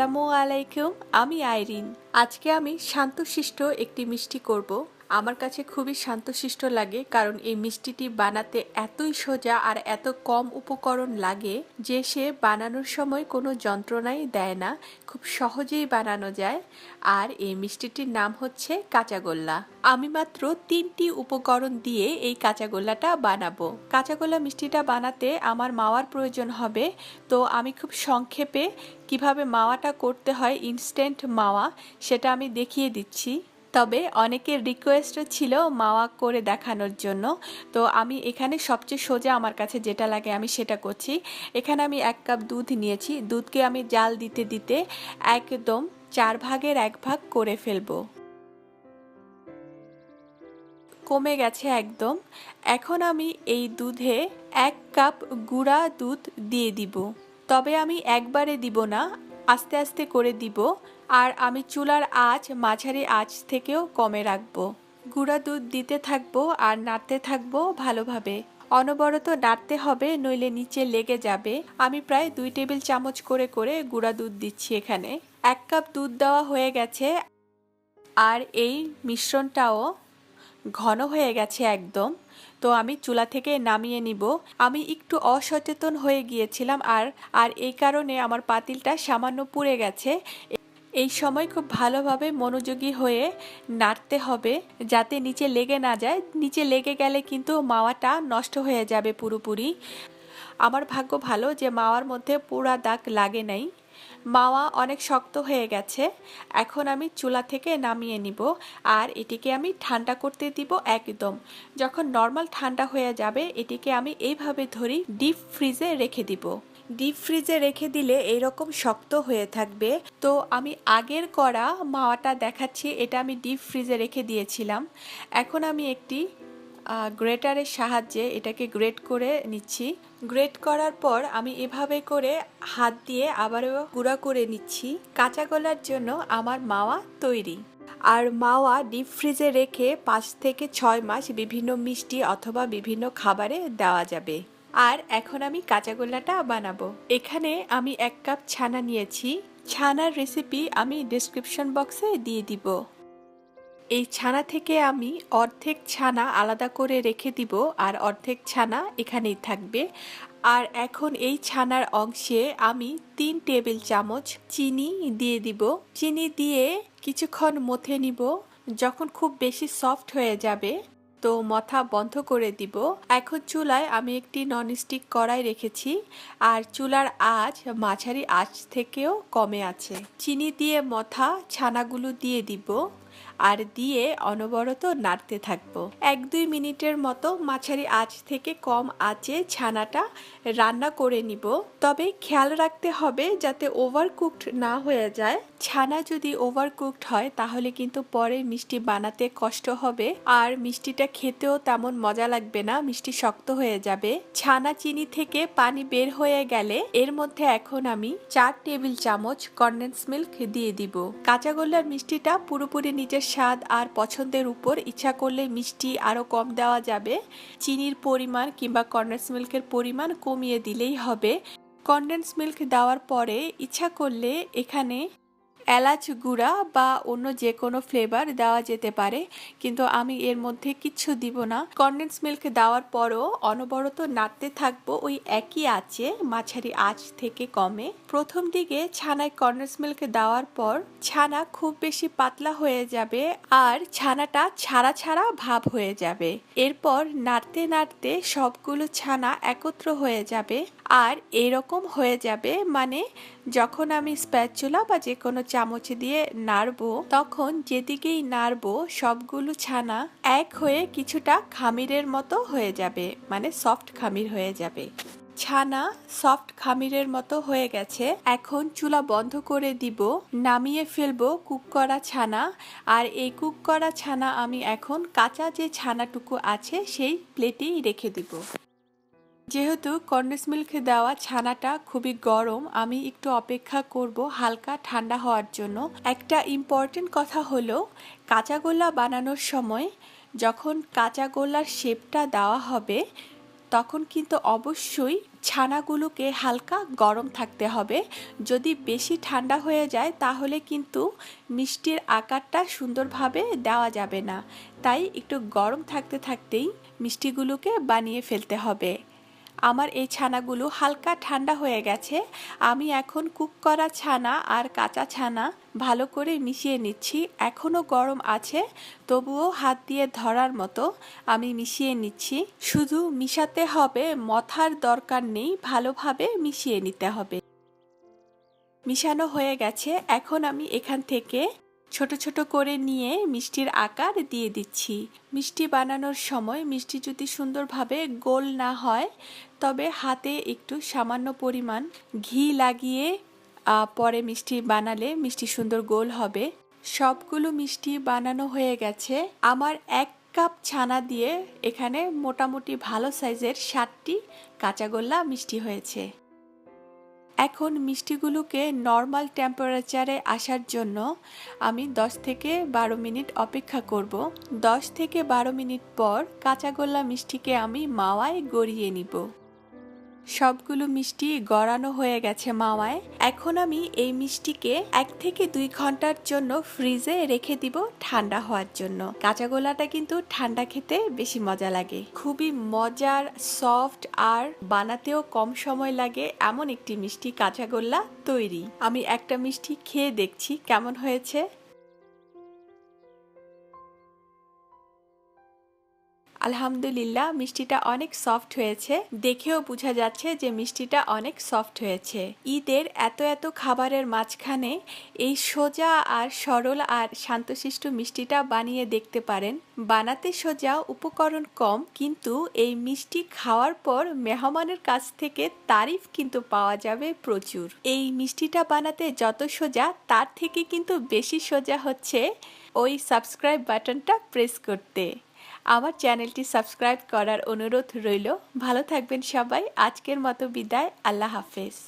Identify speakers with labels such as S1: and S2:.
S1: আসসালামু আলাইকুম আমি আইরিন। আজকে আমি শান্তশিষ্ট একটি মিষ্টি করব। আমার কাছে খুবই শান্তশিষ্ট লাগে, কারণ এই মিষ্টিটি বানাতে এতই সোজা আর এত কম উপকরণ লাগে যে সে বানানোর সময় কোনো যন্ত্রণাই দেয় না, খুব সহজেই বানানো যায়। আর এই মিষ্টিটির নাম হচ্ছে কাঁচাগোল্লা। আমি মাত্র তিনটি উপকরণ দিয়ে এই কাঁচাগোল্লাটা বানাবো। কাঁচাগোল্লা মিষ্টিটা বানাতে আমার মাওয়ার প্রয়োজন হবে, তো আমি খুব সংক্ষেপে কীভাবে মাওয়াটা করতে হয় ইনস্ট্যান্ট মাওয়া সেটা আমি দেখিয়ে দিচ্ছি। তবে অনেকের রিকোয়েস্টও ছিল মাওয়া করে দেখানোর জন্য। তো আমি এখানে সবচেয়ে সোজা আমার কাছে যেটা লাগে আমি সেটা করছি। এখানে আমি এক কাপ দুধ নিয়েছি। দুধকে আমি জাল দিতে দিতে একদম চার ভাগের এক ভাগ করে ফেলব। কমে গেছে একদম। এখন আমি এই দুধে এক কাপ গুঁড়া দুধ দিয়ে দিব। তবে আমি একবারে দিব না, আস্তে আস্তে করে দিব। আর আমি চুলার আঁচ, মাঝারি আঁচ থেকেও কমে রাখব। গুঁড়া দুধ দিতে থাকব আর নাড়তে থাকব ভালোভাবে। অনবরত নাড়তে হবে, নইলে নিচে লেগে যাবে। আমি প্রায় দুই টেবিল চামচ করে করে গুঁড়া দুধ দিচ্ছি এখানে। এক কাপ দুধ দেওয়া হয়ে গেছে। আর এই মিশ্রণটাও ঘন হয়ে গেছে একদম। তো আমি চুলা থেকে নামিয়ে নিব। আমি একটু অসচেতন হয়ে গিয়েছিলাম আর আর এই কারণে আমার পাতিলটা সামান্য পুড়ে গেছে। এই সময় খুব ভালোভাবে মনোযোগী হয়ে নাড়তে হবে যাতে নিচে লেগে না যায়। নিচে লেগে গেলে কিন্তু মাওয়াটা নষ্ট হয়ে যাবে পুরোপুরি। আমার ভাগ্য ভালো যে মাওয়ার মধ্যে পোড়া দাগ লাগে নাই। মাওয়া অনেক শক্ত হয়ে গেছে। এখন আমি চুলা থেকে নামিয়ে নিব আর এটিকে আমি ঠান্ডা করতে দিব একদম। যখন নর্মাল ঠান্ডা হয়ে যাবে, এটিকে আমি এইভাবে ধরি ডিপ ফ্রিজে রেখে দিব। ডিপ ফ্রিজে রেখে দিলে এইরকম শক্ত হয়ে থাকবে। তো আমি আগের করা মাওয়াটা দেখাচ্ছি, এটা আমি ডিপ ফ্রিজে রেখে দিয়েছিলাম। এখন আমি একটি গ্রেটারের সাহায্যে এটাকে গ্রেট করে নিচ্ছি। গ্রেট করার পর আমি এভাবে করে হাত দিয়ে আবারও গুঁড়া করে নিচ্ছি। কাঁচা গলার জন্য আমার মাওয়া তৈরি। আর মাওয়া ডিপ ফ্রিজে রেখে পাঁচ থেকে ছয় মাস বিভিন্ন মিষ্টি অথবা বিভিন্ন খাবারে দেওয়া যাবে। আর এখন আমি কাঁচাগোল্লাটা বানাবো। এখানে আমি এক কাপ ছানা নিয়েছি। ছানার রেসিপি আমি ডিসক্রিপশন বক্সে দিয়ে দিব। এই ছানা থেকে আমি অর্ধেক ছানা আলাদা করে রেখে দিব আর অর্ধেক ছানা এখানেই থাকবে। আর এখন এই ছানার অংশে আমি তিন টেবিল চামচ চিনি দিয়ে দিব। চিনি দিয়ে কিছুক্ষণ মথে নিব। যখন খুব বেশি সফট হয়ে যাবে তো মথা বন্ধ করে দিব। এখন চুলায় আমি একটি ননস্টিক কড়াই রেখেছি আর চুলার আঁচ মাঝারি আঁচ থেকেও কমে আছে। চিনি দিয়ে মথা ছানাগুলো দিয়ে দিব আর দিয়ে অনবরত নাড়তে থাকব। এক দুই মিনিটের মতো মাঝারি আঁচ থেকে কম আঁচে ছানাটা রান্না করে নিব। তবে খেয়াল রাখতে হবে যাতে ওভার কুকড না হয়ে যায়। ছানা যদি ওভার কুকড হয়, তাহলে কিন্তু পরে মিষ্টি বানাতে কষ্ট হবে। আর মিষ্টিটা খেতেও তেমন মজা লাগবে না, মিষ্টি শক্ত হয়ে যাবে। ছানা চিনি থেকে পানি বের হয়ে গেলে এর মধ্যে এখন আমি চার টেবিল চামচ কন্ডেন্স মিল্ক দিয়ে দিব। কাঁচাগোল্লার মিষ্টিটা পুরোপুরি নিজের স্বাদ আর পছন্দের উপর ইচ্ছা করলে মিষ্টি আরও কম দেওয়া যাবে। চিনির পরিমাণ কিংবা কন্ডেন্স মিল্কের পরিমাণ কমিয়ে দিলেই হবে। কন্ডেন্স মিল্ক দেওয়ার পরে ইচ্ছা করলে এখানে এলাচ গুঁড়া বা অন্য যে কোনো ফ্লেভার দেওয়া যেতে পারে, কিন্তু আমি এর মধ্যে কিচ্ছু দিব না। কন্ডেন্স মিল্ক দেওয়ার পরও অনবরত নাড়তে থাকব ওই একই আঁচে, মাঝারি আঁচ থেকে কমে। প্রথম দিকে ছানায় কন্ডেন্স মিল্ক দেওয়ার পর ছানা খুব বেশি পাতলা হয়ে যাবে আর ছানাটা ছাড়া ছাড়া ভাব হয়ে যাবে। এরপর নাড়তে নাড়তে সবগুলো ছানা একত্র হয়ে যাবে। আর এরকম হয়ে যাবে মানে যখন আমি স্প্যাচুলা বা যে কোনো চামচ দিয়ে নাড়বো, তখন যেদিকেই নাড়বো সবগুলো ছানা এক হয়ে কিছুটা খামিরের মতো হয়ে যাবে মানে সফট খামির হয়ে যাবে। ছানা সফট খামিরের মতো হয়ে গেছে, এখন চুলা বন্ধ করে দিব, নামিয়ে ফেলব কুক করা ছানা। আর এই কুক করা ছানা আমি এখন কাঁচা যে ছানাটুকু আছে, সেই প্লেটেই রেখে দিব। যেহেতু কন্ডেন্স মিল্ক দেওয়া ছানাটা খুবই গরম, আমি একটু অপেক্ষা করব হালকা ঠান্ডা হওয়ার জন্য। একটা ইম্পর্টেন্ট কথা হলো কাঁচাগোল্লা বানানোর সময় যখন কাঁচাগোল্লার শেপটা দেওয়া হবে, তখন কিন্তু অবশ্যই ছানাগুলোকে হালকা গরম থাকতে হবে। যদি বেশি ঠান্ডা হয়ে যায়, তাহলে কিন্তু মিষ্টির আকারটা সুন্দরভাবে দেওয়া যাবে না। তাই একটু গরম থাকতে থাকতেই মিষ্টিগুলোকে বানিয়ে ফেলতে হবে। আমার এই ছানাগুলো হালকা ঠান্ডা হয়ে গেছে। আমি এখন কুক করা ছানা আর কাঁচা ছানা ভালো করে মিশিয়ে নিচ্ছি। এখনও গরম আছে, তবুও হাত দিয়ে ধরার মতো আমি মিশিয়ে নিচ্ছি। শুধু মিশাতে হবে, মথার দরকার নেই, ভালোভাবে মিশিয়ে নিতে হবে। মিশানো হয়ে গেছে। এখন আমি এখান থেকে ছোট ছোট করে নিয়ে মিষ্টির আকার দিয়ে দিচ্ছি। মিষ্টি বানানোর সময় মিষ্টি যদি সুন্দরভাবে গোল না হয়, তবে হাতে একটু সামান্য পরিমাণ ঘি লাগিয়ে পরে মিষ্টি বানালে মিষ্টি সুন্দর গোল হবে। সবগুলো মিষ্টি বানানো হয়ে গেছে। আমার এক কাপ ছানা দিয়ে এখানে মোটামুটি ভালো সাইজের ষাটটি কাঁচাগোল্লা মিষ্টি হয়েছে। এখন মিষ্টিগুলোকে নর্মাল টেম্পারেচারে আসার জন্য আমি 10 থেকে বারো মিনিট অপেক্ষা করব। 10 থেকে বারো মিনিট পর কাঁচাগোল্লা মিষ্টিকে আমি মাওয়ায় গড়িয়ে নিব। সবগুলো মিষ্টি গড়ানো হয়ে গেছে মাওয়ায়। এখন আমি এই মিষ্টিকে এক থেকে দুই ঘণ্টার জন্য ফ্রিজে রেখে দিব ঠান্ডা হওয়ার জন্য। কাঁচা গোলাটা কিন্তু ঠান্ডা খেতে বেশি মজা লাগে। খুবই মজার, সফট আর বানাতেও কম সময় লাগে এমন একটি মিষ্টি কাঁচা গোল্লা তৈরি। আমি একটা মিষ্টি খেয়ে দেখছি কেমন হয়েছে। আলহামদুলিল্লাহ, মিষ্টিটা অনেক সফট হয়েছে। দেখেও বোঝা যাচ্ছে যে মিষ্টিটা অনেক সফট হয়েছে। ঈদের এত এত খাবারের মাঝখানে এই সোজা আর সরল আর শান্তশিষ্ট মিষ্টিটা বানিয়ে দেখতে পারেন। বানাতে সোজা, উপকরণ কম, কিন্তু এই মিষ্টি খাওয়ার পর মেহমানের কাছ থেকে তারিফ কিন্তু পাওয়া যাবে প্রচুর। এই মিষ্টিটা বানাতে যত সোজা, তার থেকে কিন্তু বেশি সোজা হচ্ছে ওই সাবস্ক্রাইব বাটনটা প্রেস করতে। আমার চ্যানেলটি সাবস্ক্রাইব করার অনুরোধ রইল। ভালো থাকবেন সবাই। আজকের মতো বিদায়। আল্লাহ হাফেজ।